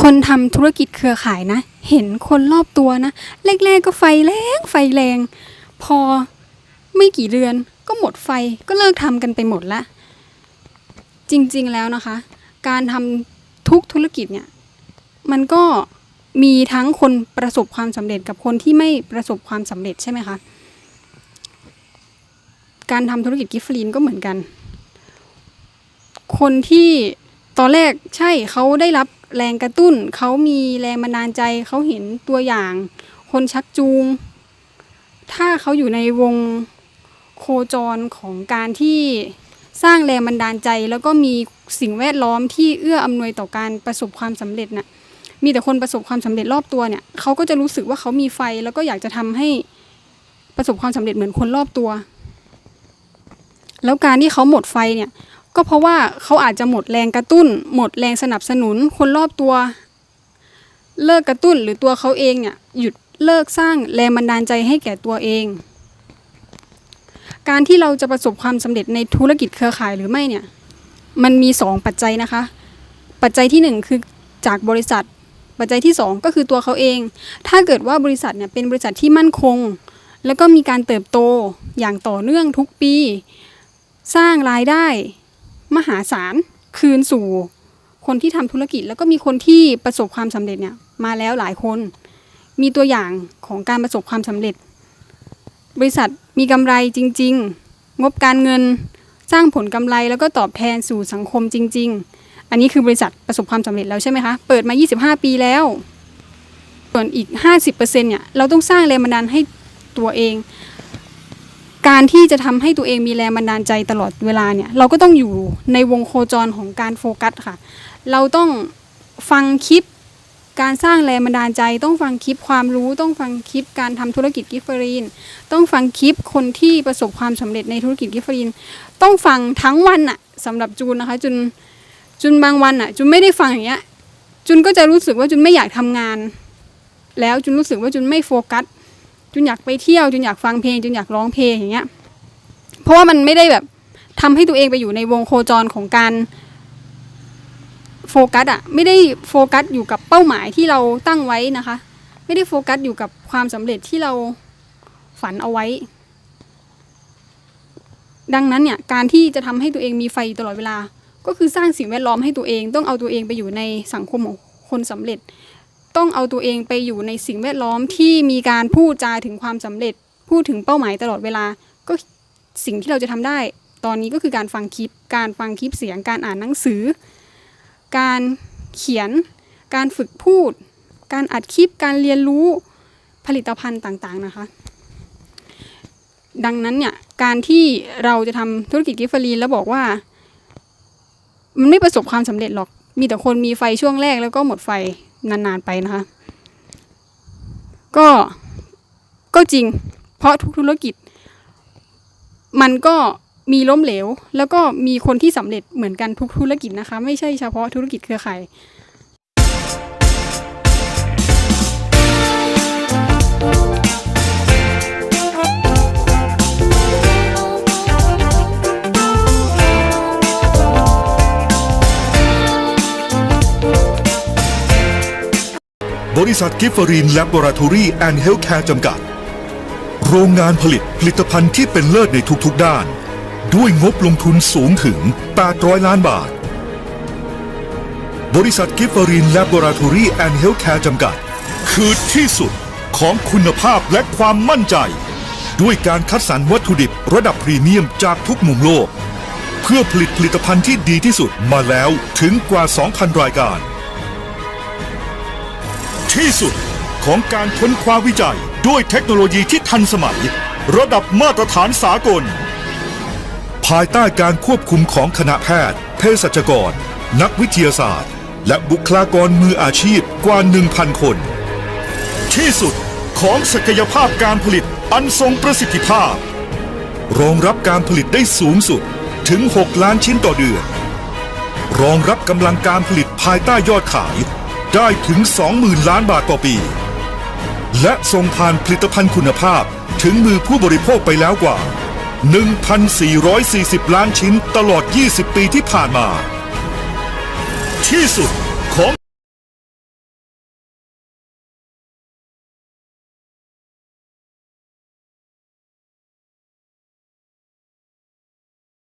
คนทำธุรกิจเครือข่ายนะ เห็นคนรอบตัวนะ แรกๆก็ไฟแรงไฟแรง พอไม่กี่เดือนก็หมดไฟก็เลิกทำกันไปหมดละ จริงๆแล้วนะคะ การทำทุกธุรกิจเนี่ย มันก็มีทั้งคนประสบความสำเร็จกับคนที่ไม่ประสบความสำเร็จใช่ไหมคะ การทำธุรกิจกิฟต์ลีนก็เหมือนกัน คนที่ ตอนแรกใช่เขาได้รับแรงกระตุ้น เขามีแรงบันดาลใจ เขาเห็นตัวอย่าง คนชักจูง ถ้าเขาอยู่ในวงโคจรของการที่สร้างแรงบันดาลใจ แล้วก็มีสิ่งแวดล้อมที่เอื้ออำนวยต่อการประสบความสำเร็จน่ะมีแต่คนประสบความสำเร็จรอบตัวเนี่ยเขาก็จะรู้สึกว่าเขามีไฟ แล้วก็อยากจะทำให้ประสบความสำเร็จเหมือนคนรอบตัว แล้วการที่เขาหมดไฟเนี่ย ก็เพราะว่าเขาอาจจะหมดแรงกระตุ้น หมดแรงสนับสนุน คนรอบตัว เลิกกระตุ้นหรือตัวเขาเองเนี่ยหยุดเลิกสร้างแรงบันดาลใจให้แก่ตัวเอง การที่เราจะประสบความสำเร็จในธุรกิจเครือข่ายหรือไม่เนี่ยมันมีสองปัจจัยนะคะ ปัจจัยที่หนึ่งคือจากบริษัท ปัจจัยที่สองก็คือตัวเขาเอง ถ้าเกิดว่าบริษัทเนี่ยเป็นบริษัทที่มั่นคง แล้วก็มีการเติบโตอย่างต่อเนื่องทุกปี สร้างรายได้ มหาศาลคืนสู่คนที่ทำธุรกิจ แล้วก็มีคนที่ประสบความสำเร็จเนี่ยมาแล้วหลายคน มีตัวอย่างของการประสบความสำเร็จ บริษัทมีกำไรจริง ๆ งบการเงินสร้างผลกำไรแล้วก็ตอบแทนสู่สังคมจริง ๆ อันนี้คือบริษัทประสบความสำเร็จแล้วใช่ไหมคะ เปิดมา 25 ปีแล้ว ส่วนอีก 50%เนี่ยเราต้องสร้างแรงบันดาลให้ตัวเอง การที่จะทำให้ตัวเองมีแรงบันดาลใจตลอดเวลาเนี่ย เราก็ต้องอยู่ในวงโคจรของการโฟกัสค่ะ เราต้องฟังคลิปการสร้างแรงบันดาลใจ ต้องฟังคลิปความรู้ ต้องฟังคลิปการทำธุรกิจกิฟเฟอรีน ต้องฟังคลิปคนที่ประสบความสำเร็จในธุรกิจกิฟเฟอรีน ต้องฟังทั้งวันอะสำหรับจูนนะคะจุนจุนบางวันอะจุนไม่ได้ฟังอย่างเงี้ยจุนก็จะรู้สึกว่าจุนไม่อยากทำงาน แล้วจุนรู้สึกว่าจุนไม่โฟกัส จุนอยากไปเที่ยวจุนอยากฟังเพลงจุนอยากร้องเพลงอย่างเงี้ย เพราะว่ามันไม่ได้แบบทำให้ตัวเองไปอยู่ในวงโคจรของการโฟกัสอะไม่ได้โฟกัสอยู่กับเป้าหมายที่เราตั้งไว้นะคะ ไม่ได้โฟกัสอยู่กับความสำเร็จที่เราฝันเอาไว้ ดังนั้นเนี่ยการที่จะทำให้ตัวเองมีไฟตลอดเวลา ก็คือสร้างสิ่งแวดล้อมให้ตัวเองต้องเอาตัวเองไปอยู่ในสังคมของคนสำเร็จ ต้องเอาตัวเองไปอยู่ในสิ่งแวดล้อมที่มีการพูดจาถึงความสำเร็จ พูดถึงเป้าหมายตลอดเวลา ก็สิ่งที่เราจะทำได้ ตอนนี้ก็คือการฟังคลิป การฟังคลิปเสียง การอ่านหนังสือ การเขียน การฝึกพูด การอัดคลิป การเรียนรู้ผลิตภัณฑ์ต่างๆนะคะ ดังนั้นเนี่ยการที่เราจะทำธุรกิจกิฟฟรีแล้วบอกว่า มันไม่ประสบความสำเร็จหรอก มีแต่คนมีไฟช่วงแรกแล้วก็หมดไฟ นานๆไปนะคะ ก็ก็จริง เพราะทุกธุรกิจ มันก็มีล้มเหลว แล้วก็มีคนที่สำเร็จเหมือนกันทุกธุรกิจนะคะ ไม่ใช่เฉพาะธุรกิจเครือข่าย บริษัทกิฟฟรีนแลบอราทอรี่แอนด์เฮลท์แคร์จำกัด โรงงานผลิตผลิตภัณฑ์ที่เป็นเลิศในทุกๆด้าน ด้วยงบลงทุนสูงถึง 800 ล้านบาท บริษัทกิฟฟรีนแลบอราทอรี่แอนด์เฮลท์แคร์จำกัด คือที่สุดของคุณภาพและความมั่นใจ ด้วยการคัดสรรวัตถุดิบระดับพรีเมียมจากทุกมุมโลก เพื่อผลิตผลิตภัณฑ์ที่ดีที่สุดมาแล้วถึงกว่า 2,000 รายการ ที่สุดของการค้นคว้าวิจัย ด้วยเทคโนโลยีที่ทันสมัย ระดับมาตรฐานสากล ภายใต้การควบคุมของคณะแพทย์ เภสัชกร นักวิทยาศาสตร์ และบุคลากรมืออาชีพกว่า 1,000 คน ที่สุดของศักยภาพการผลิตอันทรงประสิทธิภาพ รองรับการผลิตได้สูงสุดถึง 6 ล้านชิ้นต่อเดือน รองรับกำลังการผลิตภายใต้ยอดขาย ได้ถึง 20,000 ล้านบาทต่อปี และส่งผ่านผลิตภัณฑ์คุณภาพถึงมือผู้บริโภคไปแล้วกว่า 1,440 ล้านชิ้นตลอด 20 ปีที่ผ่านมา ที่สุด